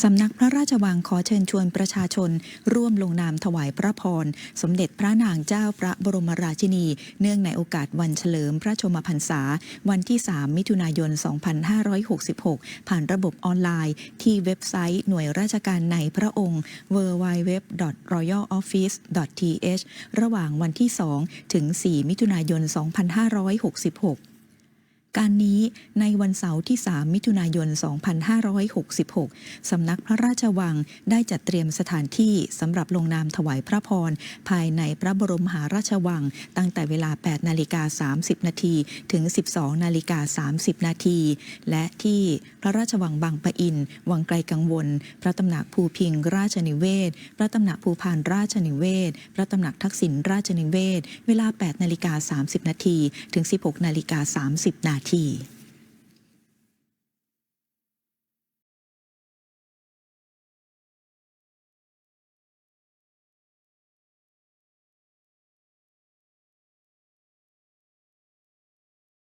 สำนักพระราชวังขอเชิญชวนประชาชน ร่วมลงนามถวายพระพร สมเด็จพระนางเจ้าพระบรมราชินี เนื่องในโอกาสวันเฉลิมพระชมพรรษา วันที่ 3 มิถุนายน 2566 ผ่านระบบออนไลน์ ที่เว็บไซต์หน่วยราชการในพระองค์ www.royaloffice.th ระหว่างวันที่ 2 ถึง 4 มิถุนายน 2566 การนี้ในวันเสาร์ที่ 3 มิถุนายน 2566 สำนักพระราชวังได้จัดเตรียมสถานที่สำหรับลงนามถวายพระพร ภายในพระบรมหาราชวัง ตั้งแต่เวลา 8 นาฬิกา 30 นาทีถึง 12 นาฬิกา 30 นาทีและที่พระราชวังบางปะอิน วังไกลกังวล พระตำหนักภูพิงราชนิเวศ พระตำหนักภูพานราชนิเวศ พระตำหนักทักษิณราชนิเวศ เวลา 8 นาฬิกา 30 นาทีถึง 16 นาฬิกา 30 นาที